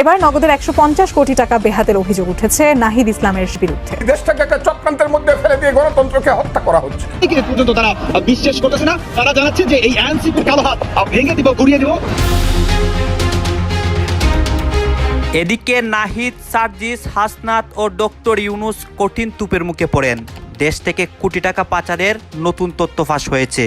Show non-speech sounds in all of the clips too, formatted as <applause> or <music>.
এবার নগদের একশো পঞ্চাশ কোটি টাকা বেহাতের অভিযোগ উঠেছে নাহিদ ইসলামের বিরুদ্ধে। দেশটাকে একটা চক্রান্তের মধ্যে ফেলে দিয়ে গণতন্ত্রকে হত্যা করা হচ্ছে। পর্যন্ত তারা বিশ্বাস করতেছে না। তারা জানাচ্ছে যে এই আইনসিপির কালো হাত ভেঙে দিব ঘুরিয়ে দিব। এদিকে নাহিদ, সার্জিস, হাসনাত ও ডক্টর ইউনুস কঠিন তুপের মুখে পড়েন। দেশ থেকে কোটি টাকা পাচারের নতুন তথ্য ফাঁস হয়েছে।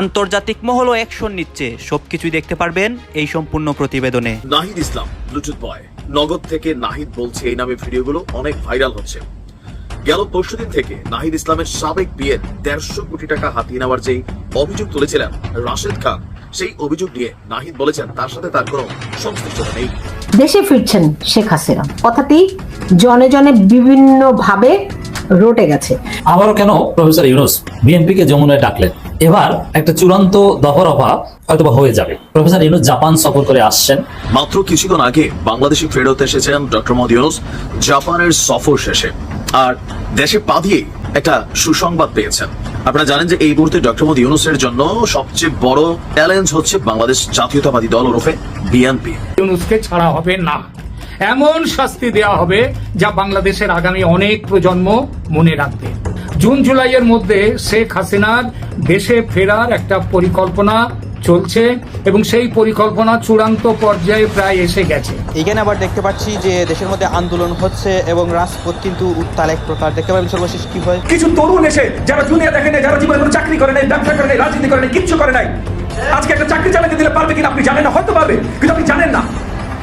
আন্তর্জাতিক মহলও অ্যাকশন নিচ্ছে। সবকিছুই দেখতে পারবেন এই সম্পূর্ণ প্রতিবেদনে। নাহিদ ইসলাম ব্লুটুথ বয় নগদ থেকে নাহিদ বলছে এই নামে ভিডিওগুলো অনেক ভাইরাল হচ্ছে। গেল পরশুদিন থেকে নাহিদ ইসলামের সাবেক বিয়ের দেড়শো কোটি টাকা হাতিয়ে নেওয়ার যেই অভিযোগ তুলেছিলেন রাশেদ খান সেই অভিযোগ নিয়ে নাহিদ বলেছেন তার সাথে তার কোনো সংশ্লিষ্টতা নেই। দেশে ফিরছেন শেখ হাসিনা। কথাটি জনে জনে বিভিন্ন ভাবে রটে গেছে। আবারও কেন প্রফেসর ইউনুস? বিএনপিকে যমুনায় ডাকলেন। এবার একটা চূড়ান্ত দফারফা হয়তোবা হয়ে যাবে। প্রফেসর ইউনুস জাপান সফর করে আসছেন। মাত্র কিছুক্ষণ আগে বাংলাদেশে ফেরত এসেছেন ডক্টর মোহাম্মদ ইউনুস। জাপানের সফর শেষে। আর দেশে পা দিয়ে একটা সুসংবাদ পেয়েছেন। আপনারা জানেন যে এই মুহূর্তে ডক্টর মোহাম্মদ ইউনুসের জন্য সবচেয়ে বড় চ্যালেঞ্জ হচ্ছে বাংলাদেশ জাতীয়তাবাদী দল ওরফে বিএনপি। ইউনুসকে ছাড়া হবে না। এমন শাস্তি দেওয়া হবে যা বাংলাদেশের আগামী অনেক প্রজন্ম মনে রাখবে। জুন জুলাইয়ের মধ্যে শেখ হাসিনার দেশে ফেরার একটা পরিকল্পনা চলছে এবং সেই পরিকল্পনা চূড়ান্ত পর্যায়ে প্রায় এসে গেছে। এখানে আবার দেখতে পাচ্ছি যে দেশের মধ্যে আন্দোলন হচ্ছে এবং রাজপথ কিন্তু উত্তাল এক প্রকার। দেখতে পাবেন সর্বশেষ কি হয়। কিছু তরুণ এসে যারা দুনিয়া দেখে নেই যারা জীবনে কোনো চাকরি করে নাই ব্যবসা করে নাই রাজনীতি করে নাই কিচ্ছু করে নাই আজকে একটা চাকরি চালাতে দিলে পারবে কিনা আপনি জানেন না হয়তো পারবে কিন্তু আপনি জানেন না।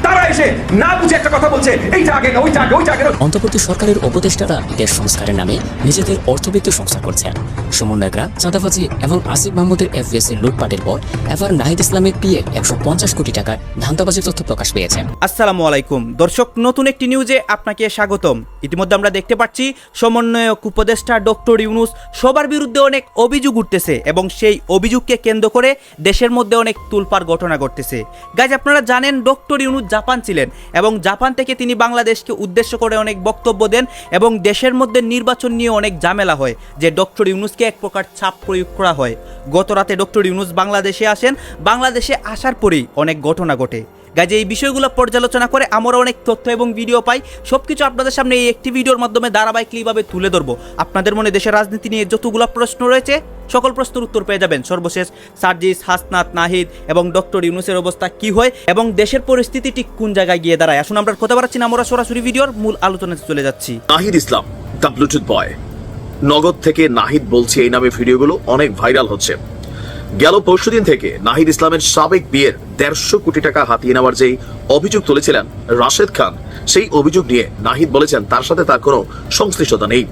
তারা এসে না বুঝে একটা কথা বলছে এইটা আগে না ওইটা আগে ওইটা আগে অন্তর্বর্তী সরকারের উপদেষ্টারা দেশ সংস্কারের নামে নিজেদের অর্থবিত্ত সংস্কার করছেন। সমন্বয়করা চাঁদাবাজি এবং আসিফ মাহমুদের এফবিএস এর লুটপাটের পর এবার নাহিদ ইসলামের পিএ একশো পঞ্চাশ কোটি টাকার ধান্দাবাজির তথ্য প্রকাশ পেয়েছে আসসালামু আলাইকুম। দর্শক নতুন একটি নিউজে আপনাকে স্বাগতম। ইতিমধ্যে আমরা দেখতে পাচ্ছি সমন্বয়ক উপদেষ্টা ডক্টর ইউনুস সবার বিরুদ্ধে অনেক অভিযোগ উঠতেছে এবং সেই অভিযোগকে কেন্দ্র করে দেশের মধ্যে অনেক তুলপার ঘটনা ঘটতেছে। গাইজ আপনারা জানেন ডক্টর ইউনুস জাপান ছিলেন এবং জাপান থেকে তিনি বাংলাদেশকে উদ্দেশ্য করে অনেক বক্তব্য দেন এবং দেশের মধ্যে নির্বাচন নিয়ে অনেক ঝামেলা হয়, যে ডক্টর ইউনুসকে এক প্রকার ছাপ প্রয়োগ করা হয়। গত রাতে ডক্টর ইউনুস বাংলাদেশে আসেন। বাংলাদেশে আসার পরেই অনেক ঘটনা ঘটে। গাজে এই বিষয়গুলো পর্যালোচনা করে আমরা অনেক তথ্য এবং ভিডিও পাই। সবকিছু আপনাদের সামনে এই একটি ভিডিওর মাধ্যমে ধারাবাহিকভাবে তুলে ধরবো। আপনাদের মনে দেশের রাজনীতি নিয়ে যতগুলো প্রশ্ন রয়েছে, সকল প্রশ্নের উত্তর পেয়ে যাবেন। সর্বশেষ সার্জিস, হাসনাত, নাহিদ এবং ডক্টর ইউনুসের অবস্থা কি হয় এবং দেশের পরিস্থিতি ঠিক কোন জায়গায় গিয়ে দাঁড়ায়? আসুন আমরা কথা বাড়াচ্ছি না, আমরা সরাসরি ভিডিওর মূল আলোচনাতে চলে যাচ্ছি। Nahid Islam, the Bluetooth boy. Nagad থেকে নাহিদ বলছে এই নামে ভিডিওগুলো অনেক ভাইরাল হচ্ছে। গেল পরশুদিন থেকে নাহিদ ইসলামের সাবেক বিয়ের দেড়শো কোটি টাকা হাতিয়ে নেওয়ার যেই অভিযোগ তুলেছিলেন রাশেদ খান, সেই অভিযোগ নিয়ে নাহিদ বলেছেন তার সাথে তার কোনো সংশ্লিষ্টতা নেই।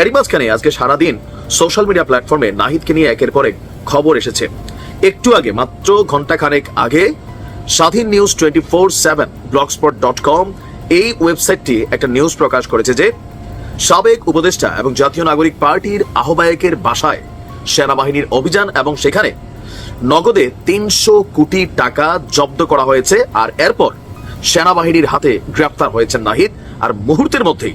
এরই মাঝখানে আজকে সারাদিন সোশ্যাল মিডিয়া প্ল্যাটফর্মে নাহিদকে নিয়ে একের পর এক খবর এসেছে। একটু আগে, মাত্র ঘন্টাখানেক আগে, Swadhin news twenty four seven blogspot dot com এই ওয়েবসাইটটি একটা নিউজ প্রকাশ করেছে যে, সাবেক উপদেষ্টা এবং জাতীয় নাগরিক পার্টির আহ্বায়কের বাসায় সেনাবাহিনীর অভিযান এবং সেখানে নগদে তিনশো কোটি টাকা জব্দ করা হয়েছে আর এরপর সেনাবাহিনীর হাতে গ্রেপ্তার হয়েছেন নাহিদ আর মুহূর্তের মধ্যেই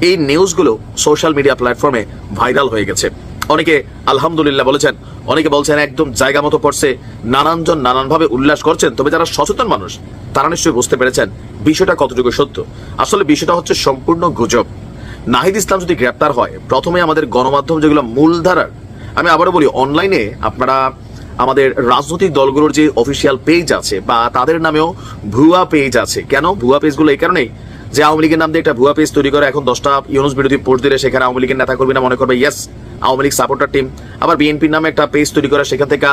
এই নিউজগুলো সোশ্যাল মিডিয়া প্ল্যাটফর্মে ভাইরাল হয়ে গেছে। অনেকে আলহামদুলিল্লাহ বলেছেন, অনেকে বলছেন একদম জায়গা মতো পড়ছে, নানানজন নানানভাবে উল্লাস করছেন, তবে যারা সচেতন মানুষ, তারা নিশ্চয়ই বুঝতে পেরেছেন বিষয়টা কতটুকু সত্য। আসলে বিষয়টা হচ্ছে সম্পূর্ণ গুজব। নাহিদ ইসলাম যদি গ্রেপ্তার হয়, প্রথমে আমাদের গণমাধ্যম যেগুলো মূলধারার আমি আবারও বলি অনলাইনে আপনারা আমাদের রাজনৈতিক দলগুলোর যে অফিসিয়াল পেজ আছে বা তাদের নামেও ভুয়া পেজ আছে। কেন? ভুয়া পেজগুলো এই কারণেই যে আওয়ামী লীগের নাম দিয়ে একটা ভুয়া পেজ তৈরি করে, এখন দশটা ইউনুস বিরোধী পোস্ট দিলে সেখানে আওয়ামী লীগের নেতা কর্মীরা মনে করবে yes Awami League supporter team আবার বিএনপির নামে একটা পেজ তৈরি করে, সেখান থেকে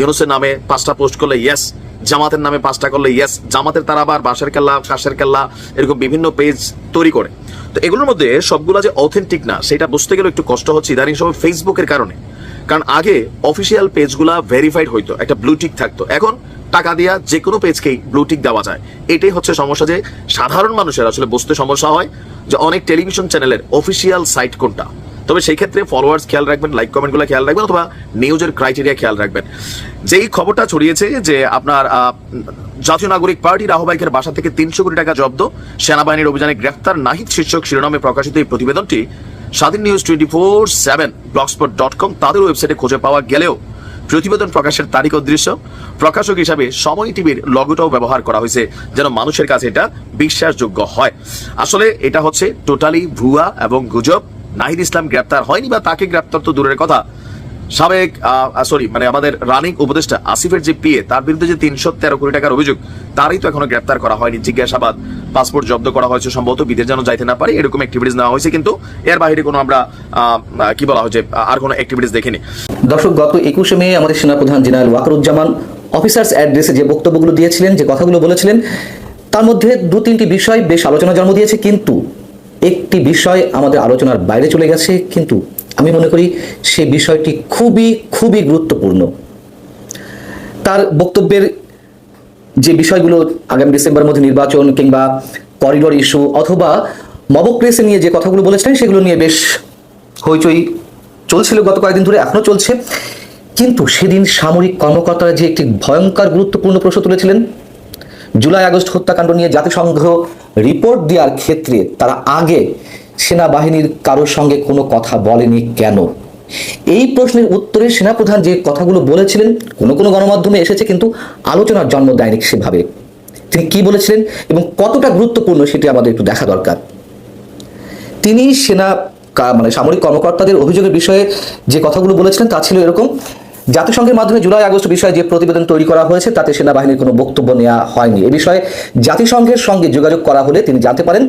ইউনুসের নামে পাঁচটা পোস্ট করলে ইয়েস জামাতের নামে পাঁচটা করলে ইয়েস জামাতের তারা আবার বাঁশের কেল্লা, কাশের কেল্লা, এরকম বিভিন্ন পেজ তৈরি করে। তো এগুলোর মধ্যে সবগুলো যে অথেন্টিক না, সেটা বুঝতে গেলে একটু কষ্ট হচ্ছে ইদানিং সময় ফেসবুকের কারণে। কারণ আগে অফিসিয়াল পেজগুলা ভেরিফাইড হইতো, একটা ব্লুটিক থাকতো। এখন টাকা দিয়া যে কোনো পেজকেই ব্লুটিক দেওয়া যায়। এটাই হচ্ছে সমস্যা যে সাধারণ মানুষের আসলে বুঝতে সমস্যা হয় যে অনেক টেলিভিশন চ্যানেলের অফিসিয়াল সাইট কোনটা। তবে সেই ক্ষেত্রে ফলোয়ার্স খেয়াল রাখবেন লাইক কমেন্টগুলো খেয়াল রাখবেন অথবা নিউজের ক্রাইটেরিয়া খেয়াল রাখবেন। যেই খবরটা ছড়িয়েছে যে আপনার জাতীয় নাগরিক পার্টির আহ্বায়কের বাসা থেকে তিনশো কোটি টাকা জব্দ, সেনাবাহিনীর অভিযানে গ্রেফতার নাহিদ শীর্ষক শিরোনামে প্রকাশিত এই প্রতিবেদনটি Swadhin news twenty four seven blogspot dot com তাদের ওয়েবসাইটে খুঁজে পাওয়া গেলেও প্রতিবেদন প্রকাশের তারিখ দৃশ্য প্রকাশক হিসাবে সময় টিভির লগোটাও ব্যবহার করা হয়েছে, যেন মানুষের কাছে এটা বিশ্বাসযোগ্য হয়। আসলে এটা হচ্ছে টোটালি ভুয়া এবং গুজব। নাহিদ ইসলাম গ্রেপ্তার হয়নি বা তাকে গ্রেপ্তার তো দূরের কথা সাবেক সরি মানে আমাদের রানিং উপদেষ্টা আসিফের যে পিএ তার বিরুদ্ধে যে তিনশো তেরো কোটি টাকার অভিযোগ, তারই তো এখনও গ্রেপ্তার করা হয়নি। জিজ্ঞাসাবাদ পাসপোর্ট জব্দ করা হয়েছে সম্ভবত, বিদেশ যেন যাইতে না পারে, এরকম অ্যাক্টিভিটিস নেওয়া হয়েছে, কিন্তু এর বাইরে কোনো আমরা কি বলা হয়েছে আর কোনো অ্যাক্টিভিটিস দেখিনি। দর্শক, গত একুশে মে আমাদের সেনাপ্রধান জেনারেল ওয়াকারুজ্জামান অফিসার্স অ্যাড্রেসে যে বক্তব্যগুলো দিয়েছিলেন, যে কথাগুলো বলেছিলেন, তার মধ্যে দু তিনটি বিষয় বেশ আলোচনা জন্ম দিয়েছে, কিন্তু একটি বিষয় আমাদের আলোচনার বাইরে চলে গেছে, কিন্তু আমি মনে করি সে বিষয়টি খুবই খুবই গুরুত্বপূর্ণ। তার বক্তব্যের যে বিষয়গুলো আগামী ডিসেম্বরের মধ্যে নির্বাচন কিংবা করিডোর ইস্যু অথবা মবক্রেসি নিয়ে যে কথাগুলো বলেছিলেন, সেগুলো নিয়ে বেশ হইচই চলছিল গত কয়েকদিন ধরে, এখনও চলছে। কিন্তু সেদিন সামরিক কর্মকর্তারা যে একটি ভয়ঙ্কর, গুরুত্বপূর্ণ প্রশ্ন তুলেছিলেন, জুলাই আগস্ট হত্যাকাণ্ড নিয়ে জাতিসংঘ রিপোর্ট দেওয়ার ক্ষেত্রে তারা আগে সেনাবাহিনীর কারোর সঙ্গে কোনো কথা বলেনি কেন? এই প্রশ্নের উত্তরে সেনাপ্রধান যে কথাগুলো বলেছিলেন, কোনো কোনো গণমাধ্যমে এসেছে, কিন্তু আলোচনার জন্ম দেয়নি সেভাবে। তিনি কি বলেছিলেন এবং কতটা গুরুত্বপূর্ণ সেটি আমাদের একটু দেখা দরকার। তিনি সেনা মানে সামরিক কর্মকর্তাদের অভিযোগের বিষয়ে যে কথাগুলো বলেছিলেন, তা ছিল এরকম, জাতিসংঘের মাধ্যমে জুলাই আগস্ট বিষয়ে যে প্রতিবেদন তৈরি করা হয়েছে, তাতে সেনাবাহিনীর কোনো বক্তব্য নেওয়া হয়নি। এ বিষয়ে জাতিসংঘের সঙ্গে যোগাযোগ করা হলে তিনি জানতে পারেন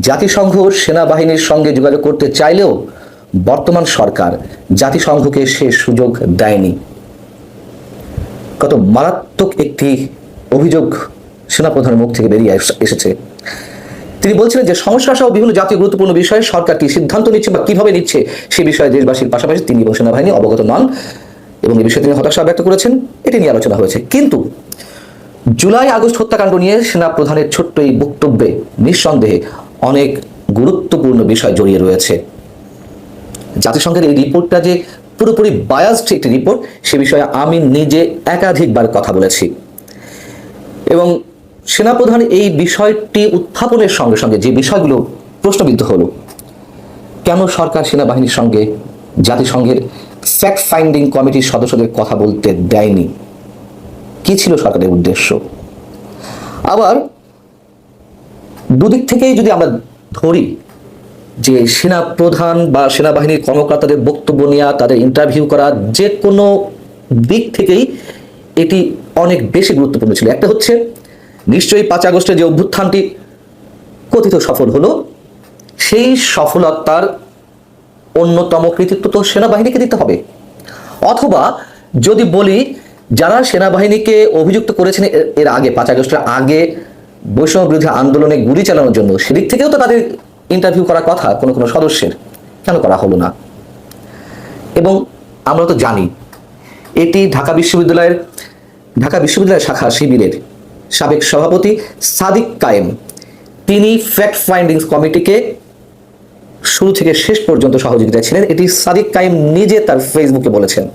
জাতিসংঘ সেনাবাহিনীর সঙ্গে যোগাযোগ করতে চাইলেও বর্তমান সরকার জাতিসংঘকে সে সুযোগ দেয়নি। কত মারাত্মক একটি অভিযোগ সেনাপ্রধানের মুখ থেকে বেরিয়ে এসেছে। তিনি বলছিলেন যে সংস্কার সহ বিভিন্ন জাতীয় গুরুত্বপূর্ণ বিষয়ে সরকার কি সিদ্ধান্ত নিচ্ছে বা কীভাবে নিচ্ছে সে বিষয়ে দেশবাসীর পাশাপাশি তিনি এবং সেনাবাহিনী অবগত নন এবং এই বিষয়ে তিনি হতাশা ব্যক্ত করেছেন। এটি নিয়ে আলোচনা হয়েছে। কিন্তু জুলাই আগস্ট হত্যাকাণ্ড নিয়ে সেনা প্রধানের ছোট্ট এই বক্তব্যে নিঃসন্দেহে অনেক গুরুত্বপূর্ণ বিষয় জড়িয়ে রয়েছে। জাতিসংঘের এই রিপোর্টটা যে পুরোপুরি বায়াসড একটি রিপোর্ট, সে বিষয়ে আমি নিজে একাধিকবার কথা বলেছি। এবং সেনাপ্রধান এই বিষয়টি উত্থাপনের সঙ্গে সঙ্গে যে বিষয়গুলো প্রশ্নবিদ্ধ হলো, কেন সরকার সেনাবাহিনীর সঙ্গে জাতিসংঘের ফ্যাক্ট ফাইন্ডিং কমিটির সদস্যদের কথা বলতে দেয়নি? কি ছিল সরকারের উদ্দেশ্য? আবার দুদিক থেকেই যদি আমরা ধরি যে সেনা প্রধান বা সেনাবাহিনীর কর্মকর্তাদের বক্তব্য নেওয়া তাদের ইন্টারভিউ করা, যে কোনো দিক থেকেই এটি অনেক বেশি গুরুত্বপূর্ণ ছিল। একটা হচ্ছে, নিশ্চয়ই পাঁচ আগস্টের যে অভ্যুত্থানটি কথিত সফল হলো, সেই সফলতার অন্যতম কৃতিত্ব তো সেনাবাহিনীকে দিতে হবে। অথবা যদি বলি, যারা সেনাবাহিনীকে অভিযুক্ত করেছেন এর আগে, পাঁচ আগস্টের আগে বৈষম্য বিরোধী আন্দোলনে গুলি চালানোর জন্য সেদিক থেকেও তো তাদের ইন্টারভিউ করার কথা কোনো কোনো সদস্যের। কেন করা হলো না? এবং আমরা তো জানি, এটি ঢাকা বিশ্ববিদ্যালয়ের, ঢাকা বিশ্ববিদ্যালয় শাখা শিবিরের সাবেক সভাপতি সাদিক কায়েম। তিনি ফ্যাক্ট ফাইন্ডিংস কমিটিকে শুরু থেকে শেষ পর্যন্ত সহযোগিতা ছিলেন। এটি সাদিক কায়েম নিজে তার ফেসবুকে বলেছেন।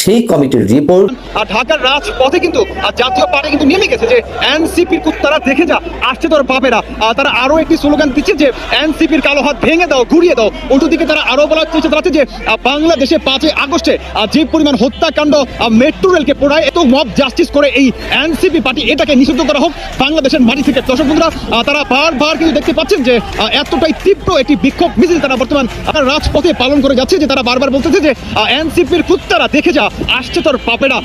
সেই কমিটির রিপোর্ট আর ঢাকার রাজপথে কিন্তু জাতীয় পার্টি কিন্তু নেমে গেছে যে এনসিপির কুত্তারা দেখে যা, আসছে তোর বাপেরা। তারা আরও একটি স্লোগান দিচ্ছে যে, এনসিপির কালো হাত ভেঙে দাও ঘুরিয়ে দাও। উল্টো দিকে তারা আরও বলার চেষ্টা চালাচ্ছে যে বাংলাদেশে পাঁচই আগস্টে যে পরিমাণ হত্যাকাণ্ড মেট্রো রেলকে পোড়ায়, এত মব জাস্টিস করে এই এনসিপি পার্টি, এটাকে নিষিদ্ধ করা হোক। বাংলাদেশের মাটি থেকে। দর্শক বন্ধুরা তারা বারবার কিন্তু দেখতে পাচ্ছেন যে এতটাই তীব্র একটি বিক্ষোভ মিছিল তারা বর্তমান রাজপথে পালন করে যাচ্ছে, যে তারা বারবার বলতেছে যে এনসিপির কুত্তারা দেখে যা আসছে তোর পাপেরা।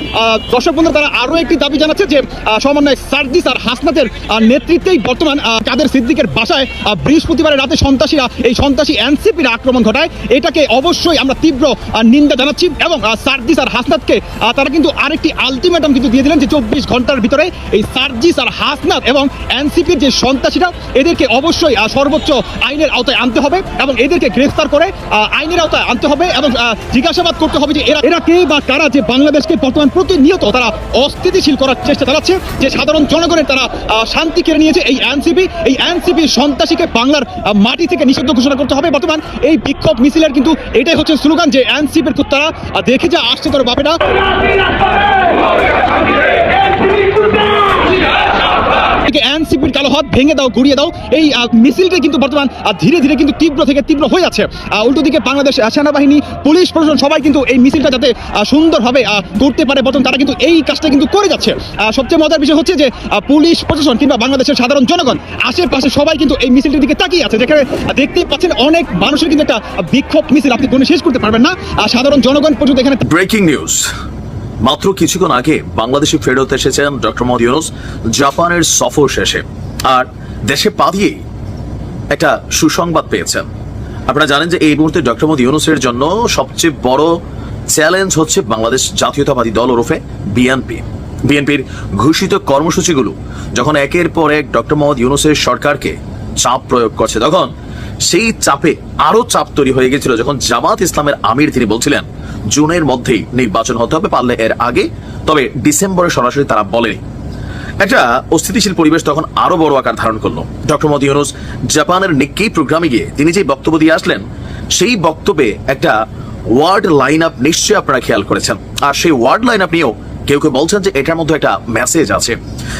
দর্শক বন্ধু তারা আরও একটি দাবি জানাচ্ছে যে সমন্বয় সার্জিস আর হাসনাতের নেতৃত্বেই বর্তমান কাদের সিদ্দিকের বাসায় বৃহস্পতিবারের রাতে সন্ত্রাসীরা এই সন্ত্রাসী এনসিপির আক্রমণ ঘটায়। এটাকে অবশ্যই আমরা তীব্র নিন্দা জানাচ্ছি এবং আহ, সার্জিস আর হাসনাতকে তারা কিন্তু আরেকটি আলটিমেটাম কিন্তু দিয়ে দিলেন যে চব্বিশ ঘণ্টার ভিতরে এই সার্জিস আর হাসনাত এবং এনসিপির যে সন্ত্রাসীরা এদেরকে অবশ্যই সর্বোচ্চ আইনের আওতায় আনতে হবে এবং এদেরকে গ্রেফতার করে আইনের আওতায় আনতে হবে এবং জিজ্ঞাসাবাদ করতে হবে যে এরা এরা কে বা কারা যে বাংলাদেশকে বর্তমান প্রতিনিয়ত তারা অস্থিতিশীল করার চেষ্টা চালাচ্ছে, যে সাধারণ জনগণের তারা শান্তি কেড়ে নিয়েছে, এই এনসিপি এই এনসিপি সন্ত্রাসীকে বাংলার মাটি থেকে নিষিদ্ধ ঘোষণা করতে হবে বর্তমান। এই বিক্ষোভ মিছিলের কিন্তু এটাই হচ্ছে স্লোগান যে এনসিপির তারা দেখে যা আসছে তোর বাপেরা। এনসিপির এনসিপির কালো হাত ভেঙে দাও, গুড়িয়ে দাও। এই মিছিলটা কিন্তু বর্তমান ধীরে ধীরে কিন্তু তীব্র থেকে তীব্র হয়ে যাচ্ছে। উল্টো দিকে বাংলাদেশ সেনাবাহিনী, পুলিশ প্রশাসন সবাই কিন্তু এই মিছিলটা যাতে সুন্দরভাবে করতে পারে বর্তমান তারা কিন্তু এই কাজটা কিন্তু করে যাচ্ছে। সবচেয়ে মজার বিষয় হচ্ছে যে পুলিশ প্রশাসন কিংবা বাংলাদেশের সাধারণ জনগণ, আশেপাশে সবাই কিন্তু এই মিছিলটির দিকে তাকিয়ে আছে, যেখানে দেখতেই পাচ্ছেন অনেক মানুষের কিন্তু একটা বিক্ষোভ মিছিল আপনি কোনো শেষ করতে পারবেন না। সাধারণ জনগণ পর্যন্ত এখানে ব্রেকিং নিউজ মাত্র কিছুক্ষণ আগে বাংলাদেশে ফেরত এসেছেন ডক্টর মোহাম্মদ ইউনুস, জাপানের সফর শেষে। আর দেশে পা দিয়েই একটা সুসংবাদ পেয়েছেন। আপনারা জানেন যে এই মুহূর্তে ডক্টর মোহাম্মদ ইউনুসের জন্য সবচেয়ে বড় চ্যালেঞ্জ হচ্ছে বাংলাদেশ জাতীয়তাবাদী দল ওরফে বিএনপি। বিএনপির ঘোষিত কর্মসূচিগুলো যখন একের পর এক ডক্টর মোহাম্মদ ইউনুসের সরকারকে চাপ প্রয়োগ করছে। তখন সেই চাপে আরও চাপ তৈরি হয়ে গেছিল যখন জামাত ইসলামের আমির তিনি বলছিলেন, জুনের মধ্যেই নির্বাচন হতে হবে, পারলে এর আগে, তবে ডিসেম্বরে সরাসরি তারা বলেনি। একটা অস্থিতিশীল পরিবেশ তখন আরও বড় আকার ধারণ করল। ডক্টর মোদী জাপানের নিক্কেই প্রোগ্রামে গিয়ে তিনি যে বক্তব্য দিয়ে আসলেন, সেই বক্তব্যে একটা ওয়ার্ড লাইন আপ নিশ্চয়ই আপনারা খেয়াল করেছেন। আর সেই ওয়ার্ড লাইন আপ নিয়েও কেউ কেউ বলছেন যে এটার মধ্যে একটা মেসেজ আছে।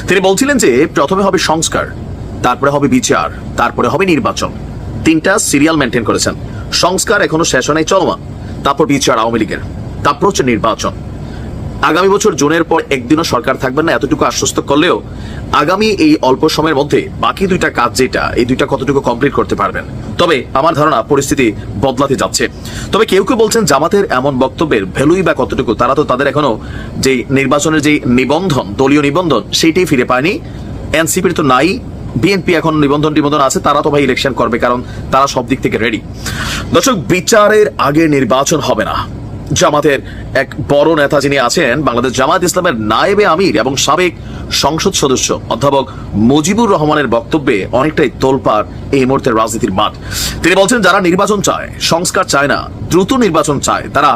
তিনি বলছিলেন যে প্রথমে হবে সংস্কার তারপরে হবে বিচার তারপরে হবে নির্বাচন। তিনটা সিরিয়াল মেনটেন করেছেন। সংস্কার এখনও শেষ হয় নাই, চলমান। তারপর বিচার আওয়ামী লীগের। তারপর হচ্ছে নির্বাচন। আগামী বছর জুনের পর একদিনও সরকার থাকবেন না, এতটুকু আশ্বস্ত করলেও আগামী এই অল্প সময়ের মধ্যে বাকি দুইটা কাজ যেটা, এই দুইটা কতটুকু কমপ্লিট করতে পারবেন? তবে আমার ধারণা পরিস্থিতি বদলাতে যাচ্ছে। তবে কেউ কেউ বলছেন জামাতের এমন বক্তব্যের ভ্যালুই বা কতটুকু, তারা তো তাদের এখনও যে নির্বাচনের যে নিবন্ধন, দলীয় নিবন্ধন, সেইটাই ফিরে পায়নি। এনসিপির তো নাই বিএনপি এখন নিবন্ধন নিবন্ধন আছে, তারা তো ভাই ইলেকশন করবে, কারণ তারা সব দিক থেকে রেডি দর্শক, বিচারের আগে নির্বাচন হবে না। জামাতের এক বড় নেতা যিনি আছেন, বাংলাদেশ জামাত ইসলামের নায়েবে আমির এবং সাবেক সংসদ সদস্য অধ্যাপক মুজিবুর রহমানের বক্তব্যে অনেকটাই তোলপাড় এই মুহূর্তের রাজনীতির মাঠ। তিনি বলছেন, যারা নির্বাচন চায়, সংস্কার চায় না, দ্রুত নির্বাচন চায়, তারা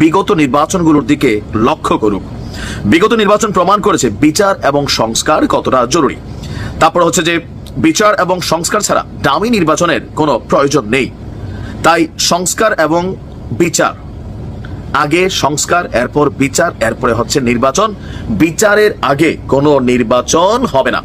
বিগত নির্বাচনগুলোর দিকে লক্ষ্য করুক। বিগত নির্বাচন প্রমাণ করেছে বিচার এবং সংস্কার কতটা জরুরি। তারপর হচ্ছে যে বিচার এবং সংস্কার ছাড়া দামি নির্বাচনের কোনো প্রয়োজন নেই। তাই সংস্কার এবং বিচার। আগে সংস্কার, এরপর বিচার, এরপরে হচ্ছে নির্বাচন। বিচারের আগে কোনো নির্বাচন হবে না।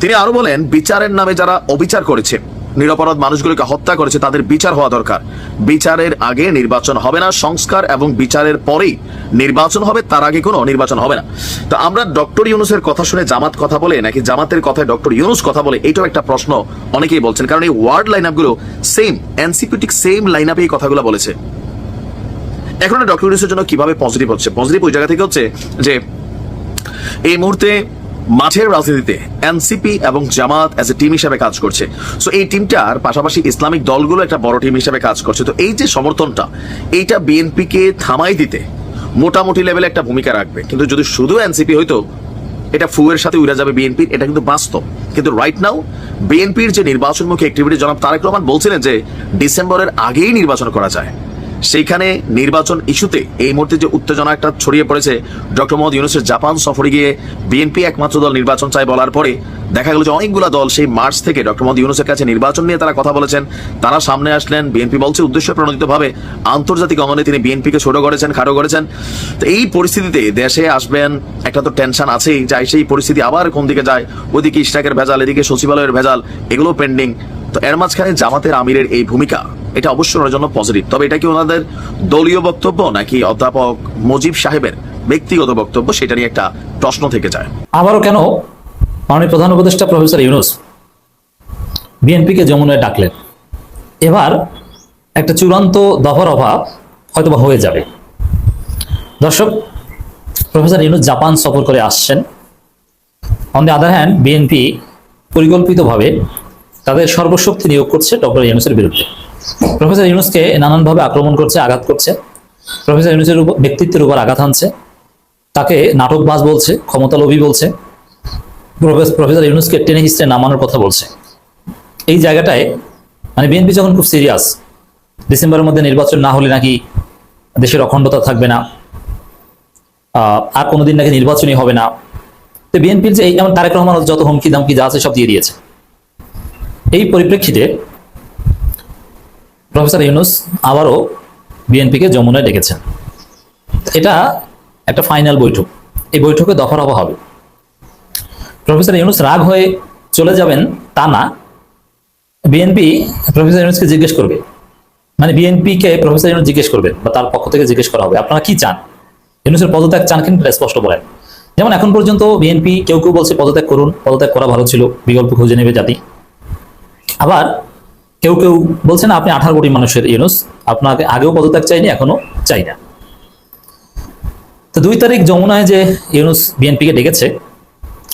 তিনি আরও বলেন, বিচারের নামে যারা অবিচার করেছে, নিরপরাধ মানুষগুলোকে হত্যা করেছে, তাদের বিচার হওয়া দরকার। বিচারের আগে নির্বাচন হবে না, সংস্কার এবং বিচারের পরেই নির্বাচন হবে, তার আগে কোনো নির্বাচন হবে না। তো আমরা ডক্টর ইউনুসের কথা শুনে জামাত কথা বলে, নাকি জামাতের কথায় ডক্টর ইউনুস কথা বলে এটাও একটা প্রশ্ন অনেকেই বলছেন। কারণ এই ওয়ার্ড লাইন আপগুলো সেম এনসিপিটিক সেম লাইন আপে এই কথাগুলো বলেছে। এখন ডক্টর ইউনুসের জন্য কীভাবে পজিটিভ হচ্ছে? পজিটিভ ওই জায়গা থেকে হচ্ছে যে, এই মুহূর্তে মাঠের রাজনীতিতে এনসিপি এবং জামাত অ্যাজ এ টিম হিসাবে কাজ করছে। সো এই টিমটার পাশাপাশি ইসলামিক দলগুলো একটা বড় টিম হিসাবে কাজ করছে। তো এই যে সমর্থনটা, এইটা বিএনপিকে থামাই দিতে মোটামুটি লেভেলে একটা ভূমিকা রাখবে। কিন্তু যদি শুধু এনসিপি হইতো, এটা ফুয়ের সাথে উড়ে যাবে বিএনপির এটা কিন্তু বাস্তব। কিন্তু রাইট নাও বিএনপির যে নির্বাচনমুখী অ্যাক্টিভিটি জনাব তারেক রহমান বলছিলেন যে, ডিসেম্বরের আগেই নির্বাচন করা যায়। সেইখানে নির্বাচন ইস্যুতে এই মুহূর্তে যে উত্তেজনা একটা ছড়িয়ে পড়েছে, ডক্টর মোহাম্মদ ইউনুসের জাপান সফরে গিয়ে বিএনপি একমাত্র দল নির্বাচন চায় বলার পরে দেখা গেল যে অনেকগুলো দল সেই মার্চ থেকে ডক্টর মোহাম্মদ ইউনুসের কাছে নির্বাচন নিয়ে তারা কথা বলেছেন। তারা সামনে আসলেন, বিএনপি বলছে উদ্দেশ্য প্রণোদিতভাবে আন্তর্জাতিক অঙ্গনে তিনি বিএনপিকে ছোট করেছেন, খাটো করেছেন। তো এই পরিস্থিতিতে দেশে আসবেন, একটা তো টেনশন আছেই যাই সেই পরিস্থিতি আবার কোন দিকে যায়? ওদিকে ইস্টাকের ভেজাল, এদিকে সচিবালয়ের ভেজাল, এগুলো পেন্ডিং তো এর মাঝখানে জামাতের আমিরের এই ভূমিকা। এটা অবশ্যই ওনার জন্য পজিটিভ তবে এটা কি ওনাদের দলীয় বক্তব্য নাকি অধ্যাপক মুজিব সাহেবের ব্যক্তিগত বক্তব্য? সেটা নিয়ে একটা প্রশ্ন থেকে যায়। আবারও কেন মাননীয় প্রধান উপদেষ্টা প্রফেসর ইউনুস বিএনপিকে যমুনায় ডাকলেন। এবার একটা চূড়ান্ত দফার অভাব হয়তোবা হয়ে যাবে। দর্শক, প্রফেসর ইউনুস জাপান সফর করে আসছেন। On the other hand BNP পরিকল্পিতভাবে তাদের সর্বশক্তি নিয়োগ করছে ডক্টর ইউনুসের বিরুদ্ধে। প্রফেসর ইউনুসকে নানানভাবে আক্রমণ করছে, আঘাত করছে। প্রফেসর ইউনুসের ব্যক্তিত্বের উপর আঘাত হানছে। তাকে নাটকবাজ বলছে, ক্ষমতালোভী বলছে। প্রফেস- প্রফেসর ইউনুসকে টেনে হিস্ট্রে নামানোর কথা বলছে। এই জায়গাটায় মানে বিএনপি যখন খুব সিরিয়াস, ডিসেম্বরের মধ্যে নির্বাচন না হলে নাকি দেশের অখণ্ডতা থাকবে না আর কোনোদিন নাকি নির্বাচনই হবে না। তো বিএনপির যে এই, যেমন তারেক রহমান যত হুমকি দামকি যা আছে সব দিয়ে দিয়েছে। এই পরিপ্রেক্ষিতে প্রফেসর ইউনুস আবারও বিএনপিকে যমুনায় ডেকেছেন। এটা একটা ফাইনাল বৈঠক। এই বৈঠকে দফা রফা হবে। প্রফেসর ইউনুস রাগ হয়ে চলে যাবেন তা না। বিএনপি প্রফেসর ইউনুসকে জিজ্ঞেস করবে। মানে বিএনপি কে প্রফেসর ইউনুস জিজ্ঞেস করবে বা তার পক্ষ থেকে জিজ্ঞেস করা হবে, আপনারা কি চান? ইউনুসের পদত্যাগ চান কিন্তু স্পষ্ট বলেন। যেমন এখন পর্যন্ত বিএনপি কেউ কেউ বলছে পদত্যাগ করুন, পদত্যাগ করা ভালো ছিল, বিকল্প খুঁজে নেবে জাতি। আবার কেউ কেউ বলছেন আপনি আঠারো কোটি মানুষের ইউনুস। আপনাকে আগেও পদত্যাগ চাইনি, এখনও চাই না। তো দুই তারিখ যমুনায় যে ইউনুস বিএনপিকে ডেকেছে,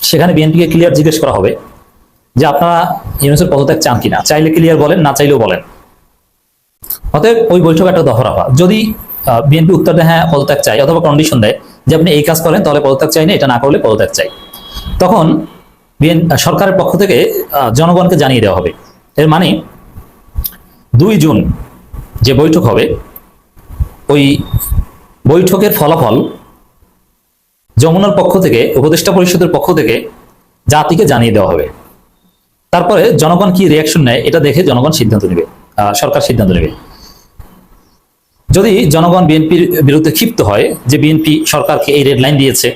সেখানে বিএনপিকে ক্লিয়ার জিজ্ঞেস করা হবে যে আপনারা ইউনুসের পদত্যাগ চান কিনা। চাইলে ক্লিয়ার বলেন, না চাইলেও বলেন। অতএব ওই বৈঠক একটা দফরাফা যদি বিএনপি উত্তর দেয় হ্যাঁ পদত্যাগ চাই, অথবা কন্ডিশন দেয় যে আপনি এই কাজ করেন, তাহলে পদত্যাগ চাই না, এটা না করলে পদত্যাগ চাই। তখন বিএন সরকারের পক্ষ থেকে জনগণকে জানিয়ে দেওয়া হবে। এর মানে দুই জুন যে বৈঠক হবে, ওই বৈঠকের ফলাফল যমুনার পক্ষ থেকে, উপদেষ্টা পরিষদের পক্ষ থেকে জাতিকে জানিয়ে দেওয়া হবে। তারপরে জনগণ কি রিয়াকশন নেয়, এটা দেখে জনগণ সিদ্ধান্ত নেবে সরকার সিদ্ধান্ত নেবে। যদি জনগণ বিএনপির বিরুদ্ধে ক্ষিপ্ত হয় যে বিএনপি সরকারকে এই রেড লাইন দিয়েছে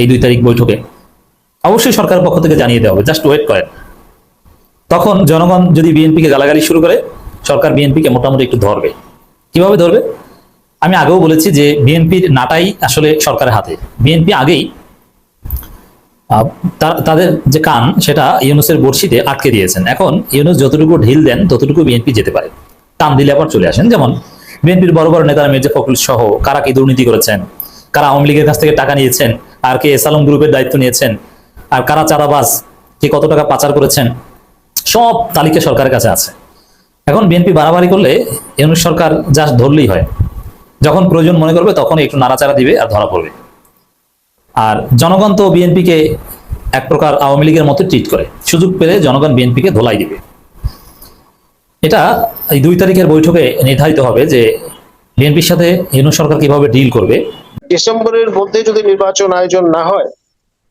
এই দুই তারিখ বৈঠকে, অবশ্যই সরকারের পক্ষ থেকে জানিয়ে দেওয়া হবে জাস্ট ওয়েট করেন। তখন জনগণ যদি বিএনপিকে গালাগালি শুরু করে সরকার বিএনপিকে মোটামুটি একটু ধরবে। কীভাবে ধরবে? আমি আগেও বলেছি যে বিএনপির নাটাই আসলে সরকারের হাতে। বিএনপি আগেই তাদের যে কান, সেটা ইউনুসের বর্ষিতে আটকে দিয়েছেন। এখন ইউনুস যতটুকু ঢিল দেন, ততটুকু বিএনপি যেতে পারে। টান দিলে আবার চলে আসেন। যেমন বিএনপির বড় বড় নেতারা মির্জা ফখরুল সহ কারা কি দুর্নীতি করেছেন? কারা আওয়ামী লীগের কাছ থেকে টাকা নিয়েছেন? আর কে এসালম গ্রুপের দায়িত্ব নিয়েছেন? আর কারা চারাবাস কে কত টাকা পাচার করেছেন? সব তালিকা সরকারের কাছে আছে। এখন বিএনপি বাড়াবাড়ি করলে ইউনুস সরকার জাস্ট ধরলেই হয়। যখন প্রয়োজন মনে করবে তখন একটু নাড়াচাড়া দিবে আর ধরা পড়বে। আর জনগণ তো বিএনপিকে এক প্রকার আওয়ামী লীগের মতো ট্রিট করে। সুযোগ পেলে জনগণ বিএনপিকে ধোলাই দিবে। এটা এই দুই তারিখের বৈঠকে নির্ধারিত হবে যে বিএনপির সাথে ইউনুস সরকার কীভাবে ডিল করবে। ডিসেম্বরের মধ্যে যদি নির্বাচন আয়োজন না হয়,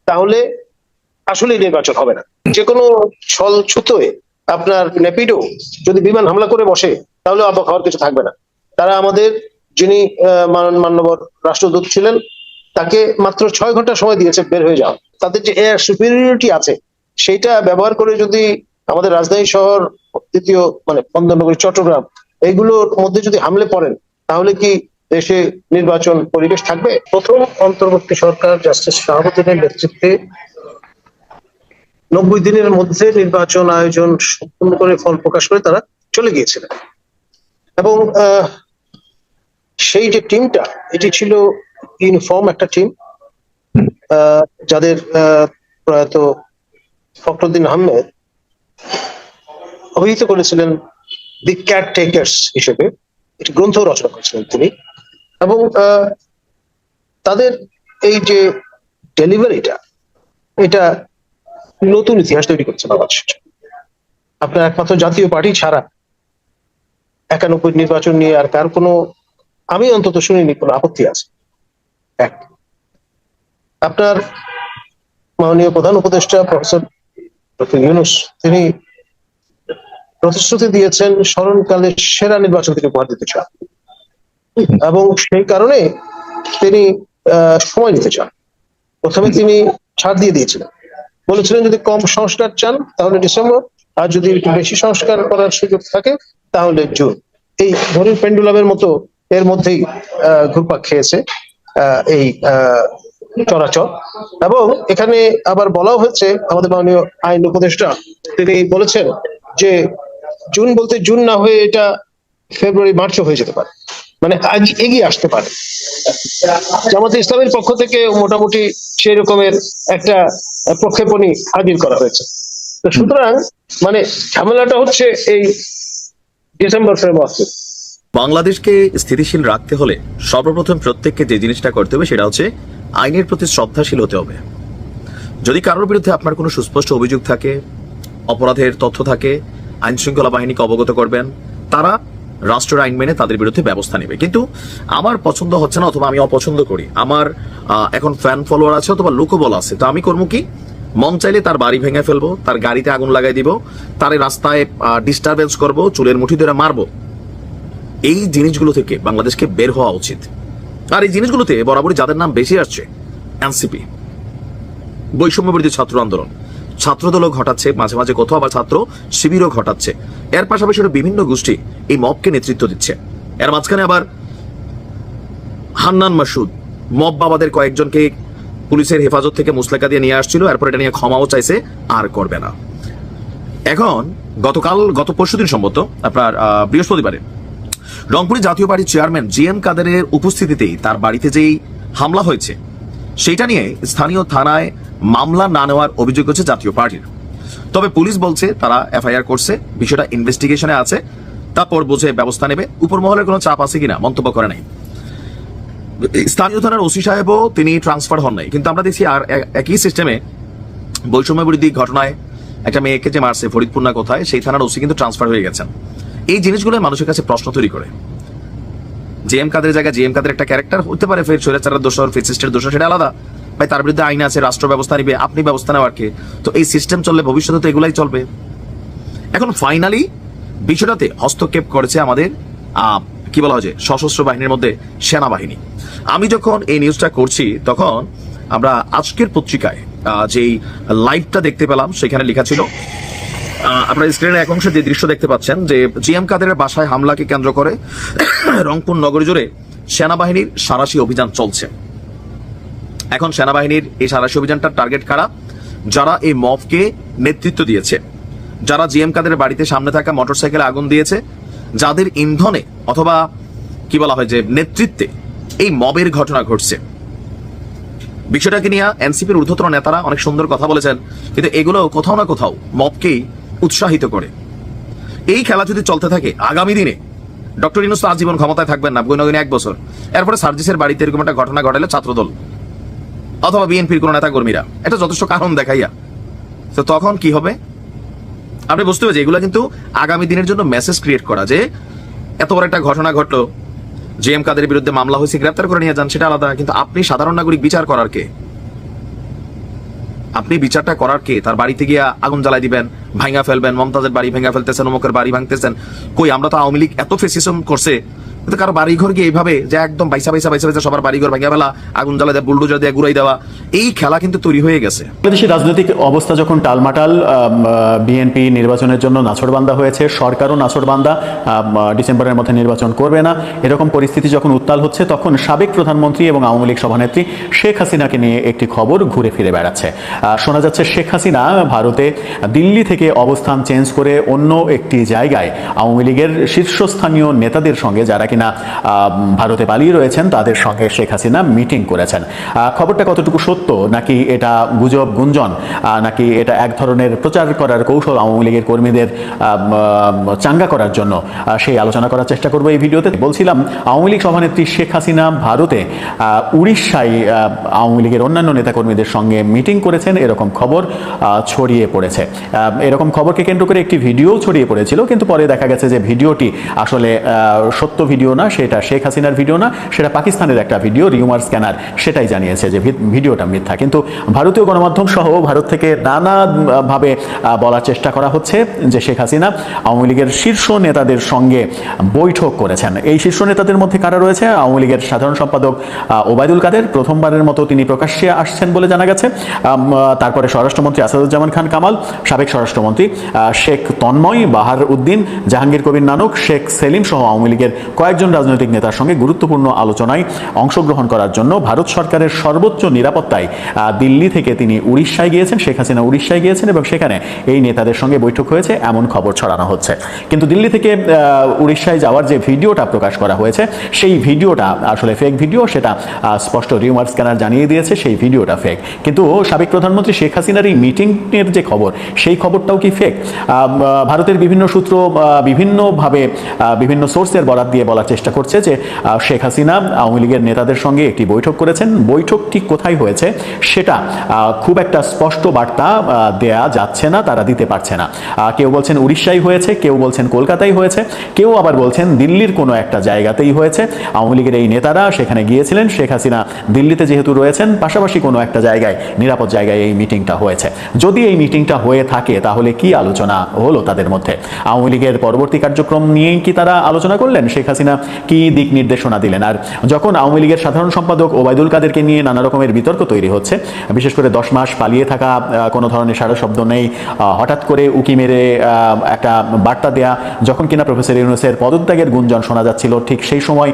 তাহলে আসলেই নির্বাচন হবে না। যে কোনো ছল ছুতোয় আপনার নেপিডো যদি বিমান হামলা করে বসে, তাহলে অবাক হওয়ার কিছু থাকবে না। তারা আমাদের, যিনি মান- মান্যবর রাষ্ট্রদূত ছিলেন, তাকে মাত্র ছয় ঘণ্টা সময় দিয়েছে বের হয়ে যাওয়া। তাদের যে এয়ার সুপিরিয়রিটি আছে, সেইটা ব্যবহার করে যদি আমাদের রাজধানী শহর, দ্বিতীয় মানে বন্দরনগরী, চট্টগ্রাম, এইগুলোর মধ্যে যদি হামলে পড়েন, তাহলে কি দেশে নির্বাচন পরিবেশ থাকবে? প্রথম অন্তর্বর্তী সরকার জাস্টিস শাহাবুদ্দিনের নেতৃত্বে নব্বই দিনের মধ্যে নির্বাচন আয়োজন সম্পূর্ণ করে ফল প্রকাশ করে তারা চলে গিয়েছিলেন। এবং সেই যে টিমটা, এটি ছিল ইউনিফর্ম একটা টিম যাদের প্রয়াত ফখরুদ্দিন আহমেদ অভিহিত করেছিলেন দি ক্যাট টেকার্স হিসেবে। একটি গ্রন্থ রচনা করেছিলেন তিনি। এবং তাদের এই যে ডেলিভারিটা, এটা নতুন ইতিহাস তৈরি করছে বাংলাদেশের আপনার একমাত্র জাতীয় পার্টি ছাড়া একানব্বই নির্বাচন নিয়ে আর কার কোনো আমি অন্তত শুনিনি, কোনো আপত্তি আছে? এক। আপনার মাননীয় প্রধান উপদেষ্টা প্রফেসর ডক্টর ইউনুস, তিনি প্রতিশ্রুতি দিয়েছেন স্মরণকালে সেরা নির্বাচন তিনি উপহার দিতে চান। এবং সেই কারণে তিনি সময় নিতে চান। প্রথমে তিনি ছাড় দিয়ে দিয়েছিলেন। বলেছিলেন যদি কম সংস্কার চান, তাহলে ডিসেম্বর। আর যদি একটু বেশি সংস্কার করার সুযোগ থাকে, তাহলে জুন। এই ঘড়ির পেন্ডুলামের মতো এর মধ্যেই ঘুরপাক খেয়েছে এই চলাচল এবং এখানে আবার বলাও হয়েছে, আমাদের মাননীয় আইন উপদেষ্টা, তিনি বলেছেন যে, জুন বলতে জুন না হয়ে এটা ফেব্রুয়ারি মার্চও হয়ে যেতে পারে। মানে আজ এগিয়ে আসতে পারে। জামাতে ইসলামের পক্ষ থেকে মোটামুটি সেই রকমের একটা প্রক্ষেপণী হাজির করা হয়েছে। তো সুতরাং মানে ঝামেলাটা হচ্ছে এই ডিসেম্বর, ফেব্রুয়ারি বাংলাদেশকে স্থিতিশীল রাখতে হলে সর্বপ্রথম প্রত্যেককে যে জিনিসটা করতে হবে সেটা হচ্ছে আইনের প্রতি শ্রদ্ধাশীল হতে হবে। যদি কারোর বিরুদ্ধে আপনার কোনো সুস্পষ্ট অভিযোগ থাকে, অপরাধের তথ্য থাকে আইন শৃঙ্খলা বাহিনীকে অবগত করবেন, তারা রাষ্ট্রের আইন মেনে তাদের বিরুদ্ধে ব্যবস্থা নেবে। কিন্তু আমার পছন্দ হচ্ছে না অথবা আমি অপছন্দ করি। আমার এখন ফ্যান ফলোয়ার আছে অথবা লোকবল আছে। তো আমি করব কি? মন চাইলে তার বাড়ি ভেঙে ফেলব, তার গাড়িতে আগুন লাগাই দিব, তার রাস্তায় ডিস্টারবেন্স করব, চুলের মুঠি ধরে মারবো। এই জিনিসগুলো থেকে বাংলাদেশকে বের হওয়া উচিত। আর এই জিনিসগুলোতে বরাবরই যাদের নাম বেশি আসছে, এনসিপি। বৈষম্য বিরোধী ছাত্র আন্দোলন। ছাত্রদলও ঘটাচ্ছে, মাঝে মাঝে কোথাও আবার ছাত্র শিবিরও ঘটাচ্ছে। এর পাশাপাশি আরও বিভিন্ন গোষ্ঠী এই মবকে নেতৃত্ব দিচ্ছে। এর মাঝখানে আবার হান্নান মাসুদ, মব বাবাদের কয়েকজনকে পুলিশের হেফাজত থেকে মুসলেকা দিয়ে নিয়ে আসছিল, এরপর এটা নিয়ে ক্ষমাও চাইছে, আর করবে না। এখন, গতকাল, গত পরশুদিন সম্ভবত, আপনার বৃহস্পতিবারে রংপুরে জাতীয় পার্টির চেয়ারম্যান জি এম কাদেরের উপস্থিতিতেই তার বাড়িতে যেই হামলা হয়েছে সেটা নিয়ে স্থানীয় থানায় মামলা না নেওয়ার অভিযোগ হচ্ছে জাতীয় পার্টির। তবে পুলিশ বলছে তারা এফআইআর করছে, বিষয়টা ইনভেস্টিগেশনে আছে, তারপর বুঝে ব্যবস্থা নেবে। উপর মহলের কোনো চাপ আছে কিনা মন্তব্য করে নাই। স্থানীয় থানার ওসি সাহেবও তিনি ট্রান্সফার হন নাই। কিন্তু আমরা দেখছি আর একই সিস্টেমে বৈষম্য বিরোধী ঘটনায় একটা মেয়েকে যে মারছে, ফরিদপুর না কোথায়, সেই থানার ওসি কিন্তু ট্রান্সফার হয়ে গেছেন। এই জিনিসগুলো মানুষের কাছে প্রশ্ন তৈরি করে। জে এম কাদের জায়গায় জে এম কাদের একটা ক্যারেক্টার হতে পারে, ফের স্বৈরাচারের দোষর ফেসিস্টের দোষর সেটা আলাদা। ভাই, তার বিরুদ্ধে আইন আছে, রাষ্ট্র ব্যবস্থা নিবে, আপনি ব্যবস্থা নেওয়ার কে? তো এই সিস্টেম চললে ভবিষ্যতে তো এগুলাই চলবে। এখন ফাইনালি বিষয়টাতে হস্তক্ষেপ করেছে আমাদের কি বলা হয় সশস্ত্র বাহিনীর মধ্যে সেনাবাহিনী। আমি যখন এই নিউজটা করছি, তখন আমরা আজকের পত্রিকায় যেই লাইভটা দেখতে পেলাম, সেখানে লেখা ছিল আপনার স্ক্রিনে এক অংশে যে দৃশ্য দেখতে পাচ্ছেন, যে জিএম কাদেরের বাসায় হামলাকে কেন্দ্র করে <coughs> রংপুর নগর জুড়ে সেনাবাহিনীর সারাশি অভিযান চলছে। এখন সেনাবাহিনীর এই সারাশি অভিযানটার টার্গেট কারা? যারা এই মফকে নেতৃত্ব দিয়েছে। যারা জিএম কাদের বাড়িতে সামনে থাকা মোটরসাইকেলে আগুন দিয়েছে, যাদের ইন্ধনে অথবা কি বলা হয় যে নেতৃত্বে এই মবের ঘটনা ঘটছে। বিষয়টাকে নিয়ে এনসিপির ঊর্ধ্বতন নেতারা অনেক সুন্দর কথা বলেছেন, কিন্তু এগুলো কোথাও না কোথাও মবকেই উৎসাহিত করে। এই খেলা যদি চলতে থাকে আগামী দিনে, ডক্টর ইনুস তো আজীবন ক্ষমতায় থাকবেন না বৈনগিনী এক বছর। এরপরে সার্জিসের বাড়িতে এরকম একটা ঘটনা ঘটালে ছাত্রদল অথবা বিএনপির কোন নেতা কর্মীরা এটা যথেষ্ট কারণ দেখাইয়া। তো তখন কি হবে? আপনি বুঝতে পারছি এগুলো কিন্তু আগামী দিনের জন্য মেসেজ ক্রিয়েট করা যে, এত বড় একটা ঘটনা ঘটলো, জে এম কাদের বিরুদ্ধে মামলা হয়েছে, গ্রেপ্তার করে নিয়ে যান, সেটা আলাদা। কিন্তু আপনি সাধারণ নাগরিক বিচার করার কে? আপনি বিচারটা করার কে? তার বাড়িতে গিয়ে আগুন জ্বালাই দিবেন ভাঙা ফেলবেন, মমতাজের বাড়ি ভেঙা ফেলতেছেন, অমুকের বাড়ি ভাঙতেছেন। কই, আমরা তো আওয়ামী লীগ এত ফেসিসম করছে কিন্তু কারও বাড়ি ঘর গিয়ে এইভাবে যে একদম বাইসা বাইসা বাইসা বাইসা সবার বাড়ি ঘর ভাঙা ফেলা আগুন জ্বালাই দেওয়া বুলডোজার দিয়ে ঘুরাই দেওয়া এই খেলা কিন্তু তৈরি হয়ে গেছে। বাংলাদেশের রাজনৈতিক অবস্থা যখন টালমাটাল বিএনপি নির্বাচনের জন্য নাছড়বান্দা হয়েছে সরকারও নাছড়বান্দা আম, ডিসেম্বরের মধ্যে নির্বাচন করবে না। এরকম পরিস্থিতি যখন উত্তাল হচ্ছে তখন সাবেক প্রধানমন্ত্রী এবং আওয়ামী লীগ সভানেত্রী শেখ হাসিনাকে নিয়ে একটি খবর ঘুরে ফিরে বেড়াচ্ছে। শোনা যাচ্ছে শেখ হাসিনা ভারতে দিল্লি থেকে অবস্থান চেঞ্জ করে অন্য একটি জায়গায় আওয়ামী লীগের শীর্ষস্থানীয় নেতাদের সঙ্গে যারা কিনা ভারতে পালিয়ে রয়েছেন, তাদের সঙ্গে শেখ হাসিনা মিটিং করেছেন। খবরটা কতটুকু সত্য? নাকি এটা গুজব, গুঞ্জন? নাকি এটা এক ধরনের প্রচার করার কৌশল আওয়ামী লীগের কর্মীদের চাঙ্গা করার জন্য? সেই আলোচনা করার চেষ্টা করব এই ভিডিওতে। বলছিলাম, আওয়ামী লীগ সভানেত্রী শেখ হাসিনা ভারতে উড়িষ্যায় আওয়ামী লীগের অন্যান্য নেতাকর্মীদের সঙ্গে মিটিং করেছেন, এরকম খবর ছড়িয়ে পড়েছে। এরকম খবরকে কেন্দ্র করে একটি ভিডিও ছড়িয়ে পড়েছিল, কিন্তু পরে দেখা গেছে যে ভিডিওটি আসলে সত্য ভিডিও না, সেটা শেখ হাসিনার ভিডিও না, সেটা পাকিস্তানের একটা ভিডিও, রিউমার স্ক্যানার, সেটাই জানিয়েছে যে ভিডিওটা মিথ্যা। কিন্তু ভারতীয় গণমাধ্যম সহ ভারত থেকে নানাভাবে বলার চেষ্টা করা হচ্ছে যে শেখ হাসিনা আওয়ামী লীগের শীর্ষ নেতাদের সঙ্গে বৈঠক করেছেন। এই শীর্ষ নেতাদের মধ্যে কারা রয়েছে? আওয়ামী লীগের সাধারণ সম্পাদক ওবায়দুল কাদের। প্রথমবারের মতো তিনি প্রকাশ্যে আসছেন বলে জানা গেছে। তারপরে স্বরাষ্ট্রমন্ত্রী আসাদুজ্জামান খান কামাল, সাবেক স্বরাষ্ট্রমন্ত্রী শেখ তন্ময়, বাহার উদ্দিন, জাহাঙ্গীর কবির নানক, শেখ সেলিম সহ আওয়ামী লীগের কয়েকজন রাজনৈতিক নেতার সঙ্গে গুরুত্বপূর্ণ আলোচনায় অংশগ্রহণ করার জন্য ভারত সরকারের সর্বোচ্চ নিরাপত্তায় দিল্লি থেকে তিনি উড়িষ্যায় গিয়েছেন, শেখ হাসিনা উড়িষ্যায় গিয়েছেন এবং সেখানে এই নেতাদের সঙ্গে বৈঠক হয়েছে, এমন খবর ছড়ানো হচ্ছে। কিন্তু দিল্লি থেকে উড়িষ্যায় যাওয়ার যে ভিডিওটা প্রকাশ করা হয়েছে, সেই ভিডিওটা আসলে ফেক ভিডিও সেটা স্পষ্ট রিউমার স্ক্যানার জানিয়ে দিয়েছে, সেই ভিডিওটা ফেক কিন্তু সাবেক প্রধানমন্ত্রী শেখ হাসিনার এই মিটিংয়ের যে খবর, সেই খবরটাও কি ফেক ভারতের বিভিন্ন সূত্র বিভিন্নভাবে বিভিন্ন সোর্সের বরাত দিয়ে বলার চেষ্টা করছে যে শেখ হাসিনা আওয়ামী লীগের নেতাদের সঙ্গে একটি বৈঠক করেছেন। বৈঠক ঠিক কোথায় হয়েছে সেটা খুব একটা স্পষ্ট বার্তা দেয়া যাচ্ছে না, তারা দিতে পারছে না। কেউ বলছেন উড়িষ্যায় হয়েছে, কেউ বলছেন কলকাতায় হয়েছে, কেউ আবার বলছেন দিল্লির কোনো একটা জায়গাতেই হয়েছে। আওয়ামী লীগের এই নেতারা সেখানে গিয়েছিলেন, শেখ হাসিনা দিল্লিতে যেহেতু রয়েছেন, পাশাপাশি কোনো একটা জায়গায়, নিরাপদ জায়গায় এই মিটিংটা হয়েছে। যদি এই মিটিংটা হয়ে থাকে, তাহলে কি আলোচনা হলো তাদের মধ্যে? আওয়ামী লীগের পরবর্তী কার্যক্রম নিয়েই কি তারা আলোচনা করলেন? শেখ হাসিনা হাসিনা কি দিক নির্দেশনা দিলেন? আর যখন আওয়ামী লীগের সাধারণ সম্পাদক ওবায়দুল কাদেরকে নিয়ে নানা রকমের বিতর্ক তৈরি হচ্ছে, বিশেষ করে দশ মাস পালিয়ে থাকা কোনো ধরনের সারা শব্দ নেই হঠাৎ করে উকি মেরে একটা বার্তা দেয়া, যখন কিনা প্রফেসর ইউনুসের পদত্যাগের গুঞ্জন শোনা যাচ্ছিল, ঠিক সেই সময়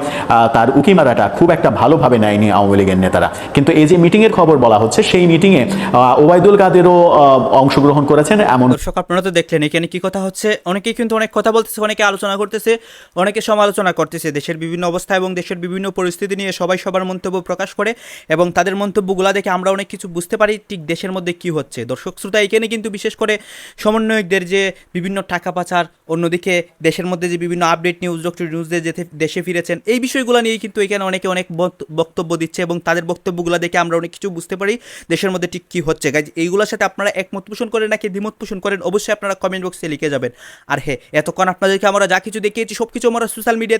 তার উকি মারাটা খুব একটা ভালোভাবে নেয়নি আওয়ামী লীগের নেতারা। কিন্তু এই যে মিটিংয়ের খবর বলা হচ্ছে, সেই মিটিংয়ে ওবায়দুল কাদেরও অংশগ্রহণ করেছেন এমন দর্শক, আপনারা তো দেখলেন, এখানে কি কথা হচ্ছে? অনেকেই কিন্তু অনেক কথা বলতেছে, অনেকে আলোচনা করতেছে, অনেকে সমালোচনা করতেছে দেশের বিভিন্ন অবস্থা এবং দেশের বিভিন্ন পরিস্থিতি নিয়ে সবাই সবার মন্তব্য প্রকাশ করে এবং তাদের মন্তব্যগুলো দেখে আমরা অনেক কিছু বুঝতে পারি ঠিক দেশের মধ্যে কি হচ্ছে। দর্শক শ্রোতা, এখানে কিন্তু বিশেষ করে সমন্বয়কদের যে বিভিন্ন টাকা পাচার, অন্যদিকে দেশের মধ্যে যে বিভিন্ন আপডেট নিউজ ডক্টর নিউজদের যেতে, দেশে ফিরেছেন, এই বিষয়গুলো নিয়েই কিন্তু এখানে অনেকে অনেক বক্তব্য দিচ্ছে এবং তাদের বক্তব্যগুলো দেখে আমরা অনেক কিছু বুঝতে পারি দেশের মধ্যে ঠিক কী হচ্ছে। গাইজ এইগুলোর সাথে আপনারা একমত পোষণ করেন নাকি দ্বিমত পোষণ করেন অবশ্যই আপনারা কমেন্ট বক্সে লিখে যাবেন। আর হ্যাঁ এতক্ষণ আপনাদেরকে আমরা যা কিছু দেখিয়েছি সব কিছু আমরা সোশ্যাল মিডিয়া